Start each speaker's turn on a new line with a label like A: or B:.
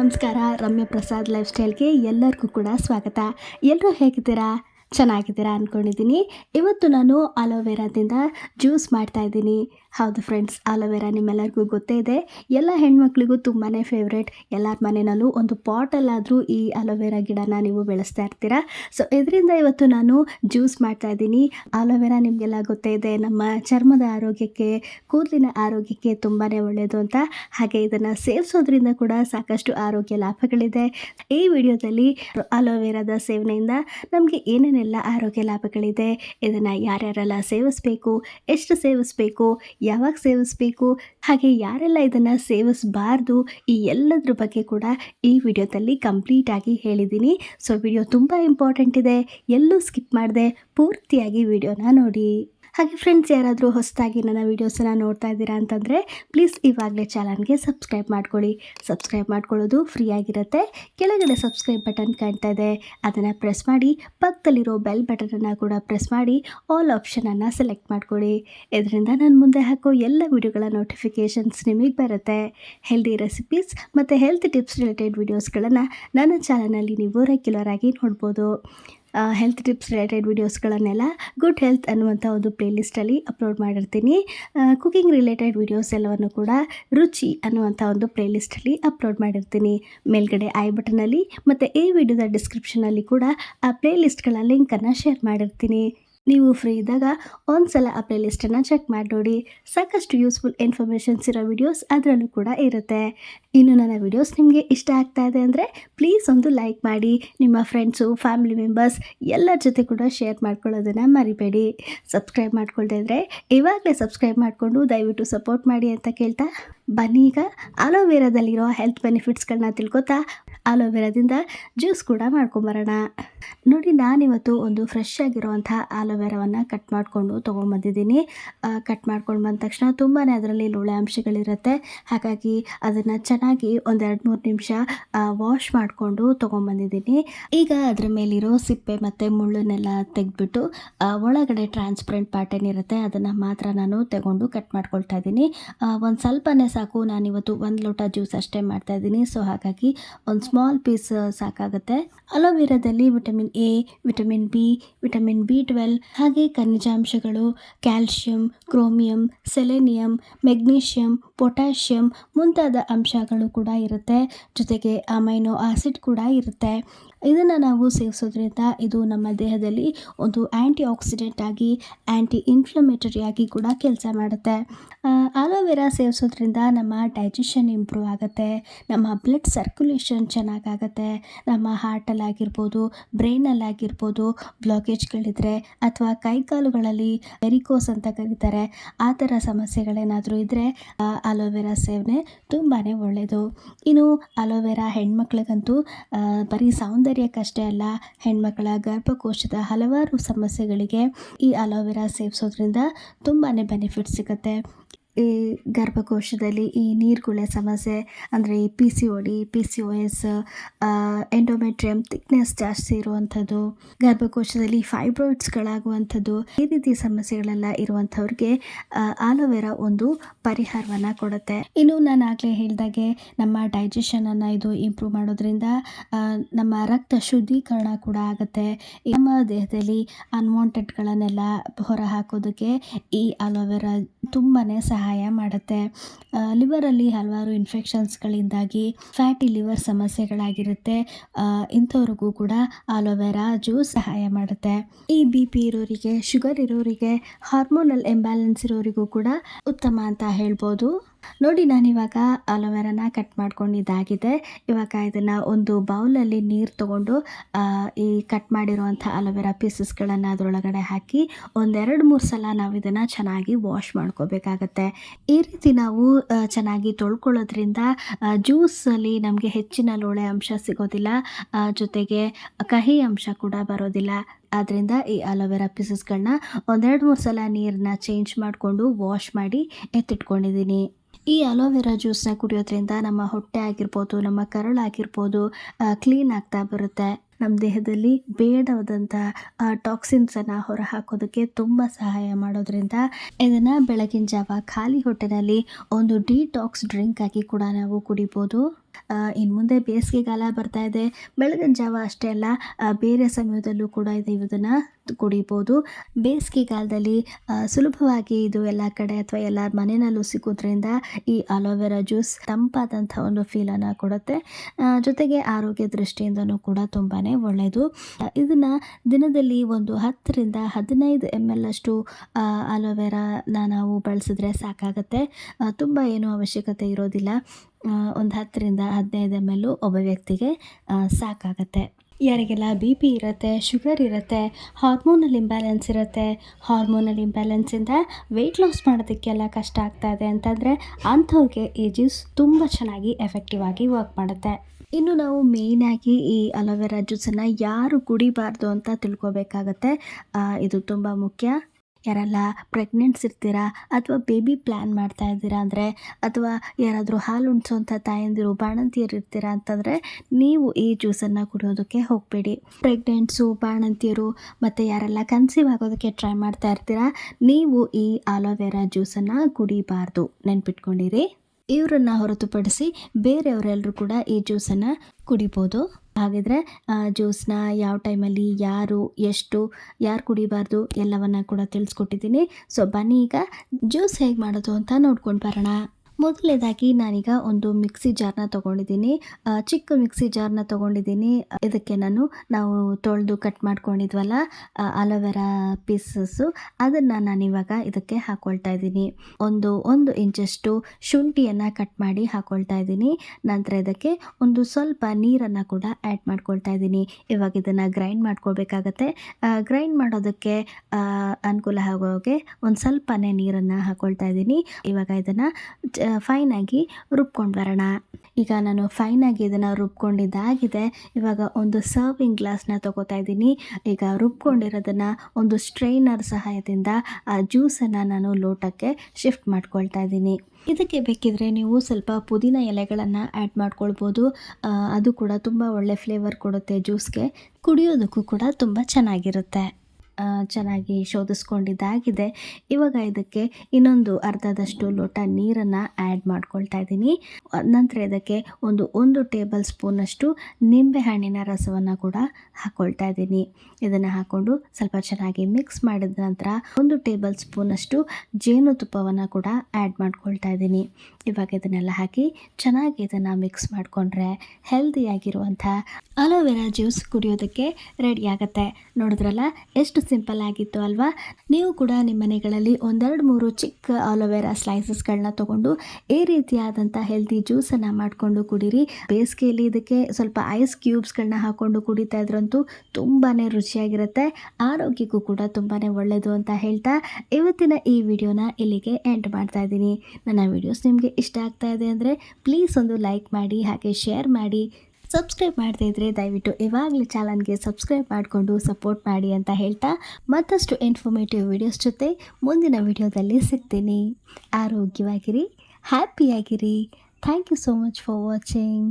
A: ನಮಸ್ಕಾರ ರಮ್ಯ ಪ್ರಸಾದ್ ಲೈಫ್ ಸ್ಟೈಲ್ಗೆ ಎಲ್ಲರಿಗೂ ಕೂಡ ಸ್ವಾಗತ. ಎಲ್ಲರೂ ಹೇಗಿದ್ದೀರಾ? ಚೆನ್ನಾಗಿದ್ದೀರಾ ಅಂದ್ಕೊಂಡಿದ್ದೀನಿ ಇವತ್ತು ನಾನು ಅಲೋವೆರಾದಿಂದ ಜ್ಯೂಸ್ ಮಾಡ್ತಾ ಇದ್ದೀನಿ. ಹೌದು ಫ್ರೆಂಡ್ಸ್ ಅಲೋವೆರಾ ನಿಮ್ಮೆಲ್ಲರಿಗೂ ಗೊತ್ತೇ ಇದೆ. ಎಲ್ಲ ಹೆಣ್ಮಕ್ಳಿಗೂ ತುಂಬಾ ಫೇವ್ರೇಟ್. ಎಲ್ಲರ ಮನೆಯಲ್ಲೂ ಒಂದು ಪಾಟಲ್ಲಾದರೂ ಈ ಅಲೋವೆರಾ ಗಿಡನ ನೀವು ಬೆಳೆಸ್ತಾ ಇರ್ತೀರಾ. ಸೊ, ಇದರಿಂದ ಇವತ್ತು ನಾನು ಜ್ಯೂಸ್ ಮಾಡ್ತಾ ಇದ್ದೀನಿ. ಅಲೋವೆರಾ ನಿಮಗೆಲ್ಲ ಗೊತ್ತೇ ಇದೆ, ನಮ್ಮ ಚರ್ಮದ ಆರೋಗ್ಯಕ್ಕೆ, ಕೂದಲಿನ ಆರೋಗ್ಯಕ್ಕೆ ತುಂಬಾ ಒಳ್ಳೆಯದು ಅಂತ. ಹಾಗೆ ಇದನ್ನು ಸೇವಿಸೋದ್ರಿಂದ ಕೂಡ ಸಾಕಷ್ಟು ಆರೋಗ್ಯ ಲಾಭಗಳಿದೆ. ಈ ವಿಡಿಯೋದಲ್ಲಿ ಅಲೋವೆರಾದ ಸೇವನೆಯಿಂದ ನಮಗೆ ಏನೇನೆಲ್ಲ ಆರೋಗ್ಯ ಲಾಭಗಳಿದೆ. ಇದನ್ನು ಯಾರ್ಯಾರೆಲ್ಲ ಸೇವಿಸಬೇಕು, ಎಷ್ಟು ಸೇವಿಸಬೇಕು, ಯಾವಾಗ ಸೇವಿಸಬೇಕು, ಹಾಗೆ ಯಾರೆಲ್ಲ ಇದನ್ನು ಸೇವಿಸಬಾರ್ದು, ಈ ಎಲ್ಲದ್ರ ಬಗ್ಗೆ ಕೂಡ ಈ ವಿಡಿಯೋದಲ್ಲಿ ಕಂಪ್ಲೀಟಾಗಿ ಹೇಳಿದ್ದೀನಿ. ಸೊ ವಿಡಿಯೋ ತುಂಬ ಇಂಪಾರ್ಟೆಂಟ್ ಇದೆ. ಎಲ್ಲೂ ಸ್ಕಿಪ್ ಮಾಡಿದೆ, ಪೂರ್ತಿಯಾಗಿ ವಿಡಿಯೋನ ನೋಡಿ. ಹಾಗೆ ಫ್ರೆಂಡ್ಸ್ ಯಾರಾದರೂ ಹೊಸದಾಗಿ ನನ್ನ ವೀಡಿಯೋಸನ್ನು ನೋಡ್ತಾ ಇದ್ದೀರಾ ಅಂತಂದರೆ ಪ್ಲೀಸ್ ಇವಾಗಲೇ ಚಾನಲ್ಗೆ ಸಬ್ಸ್ಕ್ರೈಬ್ ಮಾಡ್ಕೊಳ್ಳಿ. ಸಬ್ಸ್ಕ್ರೈಬ್ ಮಾಡ್ಕೊಳ್ಳೋದು ಫ್ರೀ ಆಗಿರುತ್ತೆ. ಕೆಳಗಡೆ ಸಬ್ಸ್ಕ್ರೈಬ್ ಬಟನ್ ಕಾಣ್ತಾ ಇದೆ. ಅದನ್ನು ಪ್ರೆಸ್ ಮಾಡಿ, ಪಕ್ಕದಲ್ಲಿರೋ ಬೆಲ್ ಬಟನನ್ನು ಕೂಡ ಪ್ರೆಸ್ ಮಾಡಿ ಆಲ್ ಆಪ್ಷನನ್ನು ಸೆಲೆಕ್ಟ್ ಮಾಡ್ಕೊಳ್ಳಿ. ಇದರಿಂದ ನಾನು ಮುಂದೆ ಹಾಕೋ ಎಲ್ಲ ವಿಡಿಯೋಗಳ ನೋಟಿಫಿಕೇಷನ್ಸ್ ನಿಮಗೆ ಬರುತ್ತೆ. ಹೆಲ್ದಿ ರೆಸಿಪೀಸ್ ಮತ್ತು ಹೆಲ್ತ್ ಟಿಪ್ಸ್ ರಿಲೇಟೆಡ್ ವೀಡಿಯೋಸ್ಗಳನ್ನು ನನ್ನ ಚಾನಲಲ್ಲಿ ನೀವು ರೆಗ್ಯುಲರ್ ಆಗಿ ನೋಡ್ಬೋದು. ಹೆಲ್ತ್ ಟಿಪ್ಸ್ ರಿಲೇಟೆಡ್ ವೀಡಿಯೋಸ್ಗಳನ್ನೆಲ್ಲ ಗುಡ್ ಹೆಲ್ತ್ ಅನ್ನುವಂಥ ಒಂದು ಪ್ಲೇಲಿಸ್ಟಲ್ಲಿ ಅಪ್ಲೋಡ್ ಮಾಡಿರ್ತೀನಿ. ಕುಕಿಂಗ್ ರಿಲೇಟೆಡ್ ವೀಡಿಯೋಸ್ ಎಲ್ಲವನ್ನು ಕೂಡ ರುಚಿ ಅನ್ನುವಂಥ ಒಂದು ಪ್ಲೇಲಿಸ್ಟಲ್ಲಿ ಅಪ್ಲೋಡ್ ಮಾಡಿರ್ತೀನಿ. ಮೇಲ್ಗಡೆ ಐ ಬಟನಲ್ಲಿ ಮತ್ತು ಈ ವಿಡಿಯೋದ ಡಿಸ್ಕ್ರಿಪ್ಷನಲ್ಲಿ ಕೂಡ ಆ ಪ್ಲೇಲಿಸ್ಟ್ಗಳ ಲಿಂಕನ್ನು ಶೇರ್ ಮಾಡಿರ್ತೀನಿ. ನೀವು ಫ್ರೀ ಇದ್ದಾಗ ಒಂದ್ಸಲ ಆ ಪ್ಲೇಲಿಸ್ಟನ್ನು ಚೆಕ್ ಮಾಡಿ ನೋಡಿ ಸಾಕಷ್ಟು ಯೂಸ್ಫುಲ್ ಇನ್ಫಾರ್ಮೇಷನ್ಸ್ ಇರೋ ವಿಡಿಯೋಸ್ ಅದರಲ್ಲೂ ಕೂಡ ಇರುತ್ತೆ. ಇನ್ನು ನನ್ನ ವಿಡಿಯೋಸ್ ನಿಮಗೆ ಇಷ್ಟ ಆಗ್ತಾ ಇದೆ ಅಂದರೆ ಪ್ಲೀಸ್ ಒಂದು ಲೈಕ್ ಮಾಡಿ. ನಿಮ್ಮ ಫ್ರೆಂಡ್ಸು ಫ್ಯಾಮಿಲಿ ಮೆಂಬರ್ಸ್ ಎಲ್ಲರ ಜೊತೆ ಕೂಡ ಶೇರ್ ಮಾಡ್ಕೊಳ್ಳೋದನ್ನು ಮರಿಬೇಡಿ. ಸಬ್ಸ್ಕ್ರೈಬ್ ಮಾಡ್ಕೊಳ್ತಾ ಇದ್ದರೆ ಇವಾಗಲೇ ಸಬ್ಸ್ಕ್ರೈಬ್ ಮಾಡಿಕೊಂಡು ದಯವಿಟ್ಟು ಸಪೋರ್ಟ್ ಮಾಡಿ ಅಂತ ಕೇಳ್ತಾ? ಬನ್ನಿ ಈಗ ಅಲೋವೆರಾದಲ್ಲಿರೋ ಹೆಲ್ತ್ ಬೆನಿಫಿಟ್ಸ್ಗಳನ್ನ ತಿಳ್ಕೊತಾ ಅಲೋವೆರಾದಿಂದ ಜ್ಯೂಸ್ ಕೂಡ ಮಾಡ್ಕೊಂಬರೋಣ. ನೋಡಿ, ನಾನಿವತ್ತು ಒಂದು ಫ್ರೆಶ್ ಆಗಿರುವಂಥ ಆಲೋವೆರಾವನ್ನು ಕಟ್ ಮಾಡಿಕೊಂಡು ತೊಗೊಂಬಂದಿದ್ದೀನಿ. ಕಟ್ ಮಾಡ್ಕೊಂಡು ಬಂದ ತಕ್ಷಣ ತುಂಬಾ ಅದರಲ್ಲಿ ಲೋಳೆ ಅಂಶಗಳಿರುತ್ತೆ. ಹಾಗಾಗಿ ಅದನ್ನು ಚೆನ್ನಾಗಿ ಒಂದೆರಡು ಮೂರು ನಿಮಿಷ ವಾಶ್ ಮಾಡಿಕೊಂಡು ತೊಗೊಂಬಂದಿದ್ದೀನಿ. ಈಗ ಅದರ ಮೇಲಿರೋ ಸಿಪ್ಪೆ ಮತ್ತು ಮುಳ್ಳನ್ನೆಲ್ಲ ತೆಗೆದ್ಬಿಟ್ಟು ಒಳಗಡೆ ಟ್ರಾನ್ಸ್ಪರೆಂಟ್ ಪಾರ್ಟ್ ಏನಿರುತ್ತೆ ಅದನ್ನು ಮಾತ್ರ ನಾನು ತಗೊಂಡು ಕಟ್ ಮಾಡ್ಕೊಳ್ತಾ ಇದ್ದೀನಿ. ಒಂದು ಸ್ವಲ್ಪನೇ ಸಾಕು. ನಾನಿವತ್ತು ಒಂದು ಲೋಟ ಜ್ಯೂಸ್ ಅಷ್ಟೇ ಮಾಡ್ತಾ ಇದ್ದೀನಿ. ಸೊ ಹಾಗಾಗಿ ಒಂದು ಸ್ಮಾಲ್ ಪೀಸ್ ಸಾಕಾಗುತ್ತೆ. ಅಲೋವೆರಾದಲ್ಲಿ vitamin A vitamin B vitamin B twelve ಹಾಗೆ ಖನಿಜಾಂಶಗಳು, calcium, chromium, selenium, magnesium, potassium ಮುಂತಾದ ಅಂಶಗಳು ಕೂಡ ಇರುತ್ತೆ. ಜೊತೆಗೆ ಅಮೈನೋ ಆಸಿಡ್ ಕೂಡ ಇರುತ್ತೆ. ಇದನ್ನು ನಾವು ಸೇವಿಸೋದ್ರಿಂದ ಇದು ನಮ್ಮ ದೇಹದಲ್ಲಿ ಒಂದು ಆ್ಯಂಟಿ ಆಕ್ಸಿಡೆಂಟ್ ಆಗಿ ಆ್ಯಂಟಿ ಇನ್ಫ್ಲಮೇಟರಿ ಆಗಿ ಕೂಡ ಕೆಲಸ ಮಾಡುತ್ತೆ. ಆಲೋವೆರಾ ಸೇವಿಸೋದ್ರಿಂದ ನಮ್ಮ ಡೈಜೆಷನ್ ಇಂಪ್ರೂವ್ ಆಗುತ್ತೆ, ನಮ್ಮ ಬ್ಲಡ್ ಸರ್ಕ್ಯುಲೇಷನ್ ಚೆನ್ನಾಗಾಗತ್ತೆ ನಮ್ಮ ಹಾರ್ಟಲ್ಲಾಗಿರ್ಬೋದು ಬ್ರೈನಲ್ಲಾಗಿರ್ಬೋದು ಬ್ಲಾಕೇಜ್ಗಳಿದ್ರೆ ಅಥವಾ ಕೈಕಾಲುಗಳಲ್ಲಿ ವೆರಿಕೋಸ್ ಅಂತ ಕರೀತಾರೆ, ಆ ಥರ ಸಮಸ್ಯೆಗಳೇನಾದರೂ ಇದ್ದರೆ ಅಲೋವೆರಾ ಸೇವನೆ ತುಂಬಾ ಒಳ್ಳೆಯದು ಇನ್ನು ಅಲೋವೆರಾ ಹೆಣ್ಮಕ್ಳಿಗಂತೂ ಬರೀ ಸೌಂದರ್ಯಕ್ಕಷ್ಟೇ ಅಲ್ಲ ಹೆಣ್ಮಕ್ಕಳ ಗರ್ಭಕೋಶದ ಹಲವಾರು ಸಮಸ್ಯೆಗಳಿಗೆ ಈ ಅಲೋವೆರಾ ಸೇವಿಸೋದ್ರಿಂದ ತುಂಬಾ ಬೆನಿಫಿಟ್ ಸಿಗುತ್ತೆ. ಈ ಗರ್ಭಕೋಶದಲ್ಲಿ ಈ ನೀರುಗುಳೆ ಸಮಸ್ಯೆ, ಅಂದರೆ ಈ P C O P C O S endometrium thickness ಜಾಸ್ತಿ ಇರುವಂಥದ್ದು, ಗರ್ಭಕೋಶದಲ್ಲಿ ಫೈಬ್ರಾಯ್ಡ್ಸ್ಗಳಾಗುವಂಥದ್ದು ಈ ರೀತಿ ಸಮಸ್ಯೆಗಳೆಲ್ಲ ಇರುವಂಥವ್ರಿಗೆ ಆಲೋವೆರಾ ಒಂದು ಪರಿಹಾರವನ್ನು ಕೊಡುತ್ತೆ. ಇನ್ನು ನಾನು ಆಗಲೇ ಹೇಳಿದಾಗೆ, ನಮ್ಮ ಡೈಜೆಷನನ್ನು ಇದು ಇಂಪ್ರೂವ್ ಮಾಡೋದ್ರಿಂದ ನಮ್ಮ ರಕ್ತ ಶುದ್ಧೀಕರಣ ಕೂಡ ಆಗುತ್ತೆ. ನಮ್ಮ ದೇಹದಲ್ಲಿ ಅನ್ವಾಂಟೆಡ್ಗಳನ್ನೆಲ್ಲ ಹೊರ ಹಾಕೋದಕ್ಕೆ ಈ ಅಲೋವೆರಾ ತುಂಬಾ ಸಹಾಯ ಮಾಡುತ್ತೆ. ಲಿವರಲ್ಲಿ ಹಲವಾರು ಇನ್ಫೆಕ್ಷನ್ಸ್ಗಳಿಂದಾಗಿ ಫ್ಯಾಟಿ ಲಿವರ್ ಸಮಸ್ಯೆಗಳಾಗಿರುತ್ತೆ. ಇಂಥವ್ರಿಗೂ ಕೂಡ ಆಲೋವೆರಾ ಜ್ಯೂಸ್ ಸಹಾಯ ಮಾಡುತ್ತೆ. ಈ ಬಿ ಪಿ ಇರೋರಿಗೆ, ಶುಗರ್ ಇರೋರಿಗೆ, ಹಾರ್ಮೋನಲ್ ಎಂಬ್ಯಾಲೆನ್ಸ್ ಇರೋರಿಗೂ ಕೂಡ ಉತ್ತಮ ಅಂತ ಹೇಳ್ಬೋದು. ನೋಡಿ, ನಾನಿವಾಗ ಅಲೋವೆರಾನ ಕಟ್ ಮಾಡ್ಕೊಂಡು ಇದಾಗಿದೆ ಇವಾಗ ಇದನ್ನು ಒಂದು ಬೌಲಲ್ಲಿ ನೀರು ತೊಗೊಂಡು ಈ ಕಟ್ ಮಾಡಿರುವಂಥ ಅಲೋವೆರಾ ಪೀಸಸ್ಗಳನ್ನು ಅದರೊಳಗಡೆ ಹಾಕಿ, ಒಂದೆರಡು ಮೂರು ಸಲ ನಾವು ಇದನ್ನು ಚೆನ್ನಾಗಿ ವಾಶ್ ಮಾಡ್ಕೋಬೇಕಾಗತ್ತೆ. ಈ ರೀತಿ ನಾವು ಚೆನ್ನಾಗಿ ತೊಳ್ಕೊಳ್ಳೋದ್ರಿಂದ ಜ್ಯೂಸಲ್ಲಿ ನಮಗೆ ಹೆಚ್ಚಿನ ಲೋಳೆ ಅಂಶ ಸಿಗೋದಿಲ್ಲ. ಜೊತೆಗೆ ಕಹಿ ಅಂಶ ಕೂಡ ಬರೋದಿಲ್ಲ. ಆದ್ದರಿಂದ ಈ ಅಲೋವೆರಾ ಪೀಸಸ್ಗಳನ್ನ ಒಂದೆರಡು ಮೂರು ಸಲ ನೀರನ್ನ ಚೇಂಜ್ ಮಾಡಿಕೊಂಡು ವಾಶ್ ಮಾಡಿ ಎತ್ತಿಟ್ಕೊಂಡಿದ್ದೀನಿ. ಈ ಅಲೋವೆರಾ ಜ್ಯೂಸ್ನ ಕುಡಿಯೋದ್ರಿಂದ ನಮ್ಮ ಹೊಟ್ಟೆ ಆಗಿರ್ಬೋದು, ನಮ್ಮ ಕರಳಾಗಿರ್ಬೋದು ಕ್ಲೀನ್ ಆಗ್ತಾ ಬರುತ್ತೆ. ನಮ್ಮ ದೇಹದಲ್ಲಿ ಬೇಡವಾದಂತಹ ಟಾಕ್ಸಿನ್ಸನ್ನು ಹೊರಹಾಕೋದಕ್ಕೆ ತುಂಬ ಸಹಾಯ ಮಾಡೋದ್ರಿಂದ ಇದನ್ನು ಬೆಳಗಿನ ಜಾವ ಖಾಲಿ ಹೊಟ್ಟೆನಲ್ಲಿ ಒಂದು ಡಿಟಾಕ್ಸ್ ಡ್ರಿಂಕ್ ಆಗಿ ಕೂಡ ನಾವು ಕುಡಿಬೋದು. ಇನ್ನು ಮುಂದೆ ಬೇಸಿಗೆಗಾಲ ಬರ್ತಾ ಇದೆ. ಬೆಳಗಿನ ಜಾವ ಅಷ್ಟೇ ಅಲ್ಲ ಬೇರೆ ಸಮಯದಲ್ಲೂ ಕೂಡ ಇದು ಇದನ್ನು ಕುಡಿಬೋದು. ಬೇಸಿಗೆಗಾಲದಲ್ಲಿ ಸುಲಭವಾಗಿ ಇದು ಎಲ್ಲ ಕಡೆ ಅಥವಾ ಎಲ್ಲ ಮನೆಯಲ್ಲೂ ಸಿಗೋದ್ರಿಂದ ಈ ಅಲೋವೆರಾ ಜ್ಯೂಸ್ ತಂಪಾದಂಥ ಒಂದು ಫೀಲನ್ನು ಕೊಡುತ್ತೆ. ಜೊತೆಗೆ ಆರೋಗ್ಯ ದೃಷ್ಟಿಯಿಂದನೂ ಕೂಡ ತುಂಬಾ ಒಳ್ಳೆಯದು. ಇದನ್ನು ದಿನದಲ್ಲಿ ಒಂದು ಹತ್ತರಿಂದ ಹದಿನೈದು ಎಂ ಎಲ್ ಅಷ್ಟು ಅಲೋವೆರಾನ ನಾವು ಬಳಸಿದ್ರೆ ಸಾಕಾಗತ್ತೆ. ತುಂಬ ಏನೂ ಅವಶ್ಯಕತೆ ಇರೋದಿಲ್ಲ. ಒಂದು ಹತ್ತರಿಂದ ಹದಿನೈದು ಎಂ ಎಲ್ಲು ಒಬ್ಬ ವ್ಯಕ್ತಿಗೆ ಸಾಕಾಗತ್ತೆ. ಯಾರಿಗೆಲ್ಲ ಬಿ ಪಿ ಇರುತ್ತೆ ಶುಗರ್ ಇರುತ್ತೆ ಹಾರ್ಮೋನಲ್ ಇಂಬ್ಯಾಲೆನ್ಸ್ ಇರುತ್ತೆ ಹಾರ್ಮೋನಲ್ ಇಂಬ್ಯಾಲೆನ್ಸಿಂದ ವೆಯ್ಟ್ ಲಾಸ್ ಮಾಡೋದಕ್ಕೆಲ್ಲ ಕಷ್ಟ ಆಗ್ತಾ ಇದೆ ಅಂತಂದರೆ ಅಂಥವ್ರಿಗೆ ಈ ಜ್ಯೂಸ್ ತುಂಬ ಚೆನ್ನಾಗಿ ಎಫೆಕ್ಟಿವ್ ಆಗಿ ವರ್ಕ್ ಮಾಡುತ್ತೆ. ಇನ್ನು ನಾವು ಮೇಯ್ನಾಗಿ ಈ ಅಲೋವೆರಾ ಜ್ಯೂಸನ್ನು ಯಾರು ಕುಡಿಬಾರ್ದು ಅಂತ ತಿಳ್ಕೊಬೇಕಾಗತ್ತೆ. ಇದು ತುಂಬ ಮುಖ್ಯ. ಯಾರೆಲ್ಲ ಪ್ರೆಗ್ನೆಂಟ್ಸ್ ಇರ್ತೀರಾ ಅಥವಾ ಬೇಬಿ ಪ್ಲ್ಯಾನ್ ಮಾಡ್ತಾ ಇದ್ದೀರಾ ಅಂದರೆ ಅಥವಾ ಯಾರಾದರೂ ಹಾಲು ಉಣಿಸುವಂಥ ತಾಯಂದಿರು, ಬಾಣಂತಿಯರು ಇರ್ತೀರಾ ಅಂತಂದರೆ ನೀವು ಈ ಜ್ಯೂಸನ್ನು ಕುಡಿಯೋದಕ್ಕೆ ಹೋಗಬೇಡಿ. ಪ್ರೆಗ್ನೆಂಟ್ಸು ಬಾಣಂತಿಯರು ಮತ್ತು ಯಾರೆಲ್ಲ ಕನ್ಸೀವ್ ಆಗೋದಕ್ಕೆ ಟ್ರೈ ಮಾಡ್ತಾ ಇರ್ತೀರಾ, ನೀವು ಈ ಆಲೋವೆರಾ ಜ್ಯೂಸನ್ನು ಕುಡಿಬಾರ್ದು. ನೆನ್ಪಿಟ್ಕೊಂಡಿರಿ? ಇವರನ್ನು ಹೊರತುಪಡಿಸಿ ಬೇರೆಯವರೆಲ್ಲರೂ ಕೂಡ ಈ ಜ್ಯೂಸನ್ನು ಕುಡಿಬೋದು. ಹಾಗಿದ್ರೆ ಜ್ಯೂಸ್ನ ಯಾವ ಟೈಮಲ್ಲಿ, ಯಾರು, ಎಷ್ಟು, ಯಾರು ಕುಡಿಬಾರ್ದು ಎಲ್ಲವನ್ನ ಕೂಡ ತಿಳಿಸ್ಕೊಟ್ಟಿದ್ದೀನಿ. ಸೊ, ಬನ್ನಿ ಈಗ ಜ್ಯೂಸ್ ಹೇಗೆ ಮಾಡೋದು ಅಂತ ನೋಡ್ಕೊಂಡು ಬರೋಣ. ಮೊದಲನೇದಾಗಿ ನಾನೀಗ ಒಂದು ಮಿಕ್ಸಿ ಜಾರ್ನ ತೊಗೊಂಡಿದ್ದೀನಿ. ಚಿಕ್ಕ ಮಿಕ್ಸಿ ಜಾರ್ನ ತೊಗೊಂಡಿದ್ದೀನಿ. ಇದಕ್ಕೆ ನಾನು, ನಾವು ತೊಳೆದು ಕಟ್ ಮಾಡ್ಕೊಂಡಿದ್ವಲ್ಲ ಅಲೋವೆರಾ ಪೀಸಸ್ಸು ಅದನ್ನು ನಾನಿವಾಗ ಇದಕ್ಕೆ ಹಾಕ್ಕೊಳ್ತಾ ಇದ್ದೀನಿ. ಒಂದು ಒಂದು ಇಂಚಷ್ಟು ಶುಂಠಿಯನ್ನು ಕಟ್ ಮಾಡಿ ಹಾಕ್ಕೊಳ್ತಾ ಇದ್ದೀನಿ. ನಂತರ ಇದಕ್ಕೆ ಒಂದು ಸ್ವಲ್ಪ ನೀರನ್ನು ಕೂಡ ಆ್ಯಡ್ ಮಾಡ್ಕೊಳ್ತಾ ಇದ್ದೀನಿ. ಇವಾಗ ಇದನ್ನು ಗ್ರೈಂಡ್ ಮಾಡ್ಕೊಳ್ಬೇಕಾಗತ್ತೆ. ಗ್ರೈಂಡ್ ಮಾಡೋದಕ್ಕೆ ಅನುಕೂಲ ಆಗೋಕ್ಕೆ ಒಂದು ಸ್ವಲ್ಪನೇ ನೀರನ್ನು ಹಾಕ್ಕೊಳ್ತಾ ಇದ್ದೀನಿ. ಇವಾಗ ಇದನ್ನು ಫೈನಾಗಿ ರುಬ್ಕೊಂಡು ಬರೋಣ. ಈಗ ನಾನು ಫೈನಾಗಿ ಇದನ್ನು ರುಬ್ಕೊಂಡಿದ್ದಾಗಿದೆ. ಇವಾಗ ಒಂದು ಸರ್ವಿಂಗ್ ಗ್ಲಾಸ್ನ ತಗೋತಾ ಇದ್ದೀನಿ. ಈಗ ರುಬ್ಕೊಂಡಿರೋದನ್ನು ಒಂದು ಸ್ಟ್ರೈನರ್ ಸಹಾಯದಿಂದ ಆ ಜ್ಯೂಸನ್ನು ನಾನು ಲೋಟಕ್ಕೆ ಶಿಫ್ಟ್ ಮಾಡ್ಕೊಳ್ತಾ ಇದ್ದೀನಿ. ಇದಕ್ಕೆ ಬೇಕಿದ್ರೆ ನೀವು ಸ್ವಲ್ಪ ಪುದೀನ ಎಲೆಗಳನ್ನು ಆ್ಯಡ್ ಮಾಡ್ಕೊಳ್ಬೋದು. ಅದು ಕೂಡ ತುಂಬ ಒಳ್ಳೆ ಫ್ಲೇವರ್ ಕೊಡುತ್ತೆ ಜ್ಯೂಸ್ಗೆ ಕುಡಿಯೋದಕ್ಕೂ ಕೂಡ ತುಂಬ ಚೆನ್ನಾಗಿರುತ್ತೆ. ಚೆನ್ನಾಗಿ ಶೋಧಿಸ್ಕೊಂಡಿದ್ದಾಗಿದೆ. ಇವಾಗ ಇದಕ್ಕೆ ಇನ್ನೊಂದು ಅರ್ಧದಷ್ಟು ಲೋಟ ನೀರನ್ನು ಆ್ಯಡ್ ಮಾಡ್ಕೊಳ್ತಾ ಇದ್ದೀನಿ. ನಂತರ ಇದಕ್ಕೆ ಒಂದು ಒಂದು ಟೇಬಲ್ ಸ್ಪೂನಷ್ಟು ನಿಂಬೆಹಣ್ಣಿನ ರಸವನ್ನು ಕೂಡ ಹಾಕ್ಕೊಳ್ತಾ ಇದ್ದೀನಿ. ಇದನ್ನು ಹಾಕ್ಕೊಂಡು ಸ್ವಲ್ಪ ಚೆನ್ನಾಗಿ ಮಿಕ್ಸ್ ಮಾಡಿದ ನಂತರ ಒಂದು ಟೇಬಲ್ ಸ್ಪೂನಷ್ಟು ಜೇನುತುಪ್ಪವನ್ನು ಕೂಡ ಆ್ಯಡ್ ಮಾಡ್ಕೊಳ್ತಾ ಇದ್ದೀನಿ. ಇವಾಗ ಇದನ್ನೆಲ್ಲ ಹಾಕಿ ಚೆನ್ನಾಗಿ ಇದನ್ನು ಮಿಕ್ಸ್ ಮಾಡಿಕೊಂಡ್ರೆ ಹೆಲ್ದಿಯಾಗಿರುವಂಥ ಅಲೋವೆರಾ ಜ್ಯೂಸ್ ಕುಡಿಯೋದಕ್ಕೆ ರೆಡಿ ಆಗುತ್ತೆ. ನೋಡಿದ್ರಲ್ಲ, ಎಷ್ಟು ಸಿಂಪಲ್ ಆಗಿತ್ತು ಅಲ್ವಾ? ನೀವು ಕೂಡ ನಿಮ್ಮ ಮನೆಗಳಲ್ಲಿ ಒಂದೆರಡು ಮೂರು ಚಿಕ್ಕ ಆಲೋವೆರಾ ಸ್ಲೈಸಸ್ಗಳನ್ನ ತೊಗೊಂಡು ಈ ರೀತಿಯಾದಂಥ ಹೆಲ್ದಿ ಜ್ಯೂಸನ್ನು ಮಾಡಿಕೊಂಡು ಕುಡೀರಿ. ಬೇಸಿಗೆಯಲ್ಲಿ ಇದಕ್ಕೆ ಸ್ವಲ್ಪ ಐಸ್ ಕ್ಯೂಬ್ಸ್ಗಳನ್ನ ಹಾಕ್ಕೊಂಡು ಕುಡಿತಾ ಇದ್ರಂತೂ ತುಂಬಾ ರುಚಿಯಾಗಿರುತ್ತೆ. ಆರೋಗ್ಯಕ್ಕೂ ಕೂಡ ತುಂಬಾ ಒಳ್ಳೆಯದು ಅಂತ ಹೇಳ್ತಾ ಇವತ್ತಿನ ಈ ವಿಡಿಯೋನ ಇಲ್ಲಿಗೆ ಎಂಡ್ ಮಾಡ್ತಾ ಇದ್ದೀನಿ. ನನ್ನ ವಿಡಿಯೋಸ್ ನಿಮಗೆ ಇಷ್ಟ ಆಗ್ತಾ ಇದೆ ಅಂದರೆ ಪ್ಲೀಸ್ ಒಂದು ಲೈಕ್ ಮಾಡಿ, ಹಾಗೆ ಶೇರ್ ಮಾಡಿ. ಸಬ್ಸ್ಕ್ರೈಬ್ ಮಾಡದೇ ಇದ್ದರೆ ದಯವಿಟ್ಟು ಇವಾಗಲೇ ಚಾನಲ್ಗೆ ಸಬ್ಸ್ಕ್ರೈಬ್ ಮಾಡಿಕೊಂಡು ಸಪೋರ್ಟ್ ಮಾಡಿ ಅಂತ ಹೇಳ್ತಾ ಮತ್ತಷ್ಟು ಇನ್ಫಾರ್ಮೇಟಿವ್ ವಿಡಿಯೋಸ್ ಜೊತೆ ಮುಂದಿನ ವಿಡಿಯೋದಲ್ಲಿ ಸಿಗ್ತೀನಿ. ಆರೋಗ್ಯವಾಗಿರಿ ಹ್ಯಾಪಿಯಾಗಿರಿ thank you so much for watching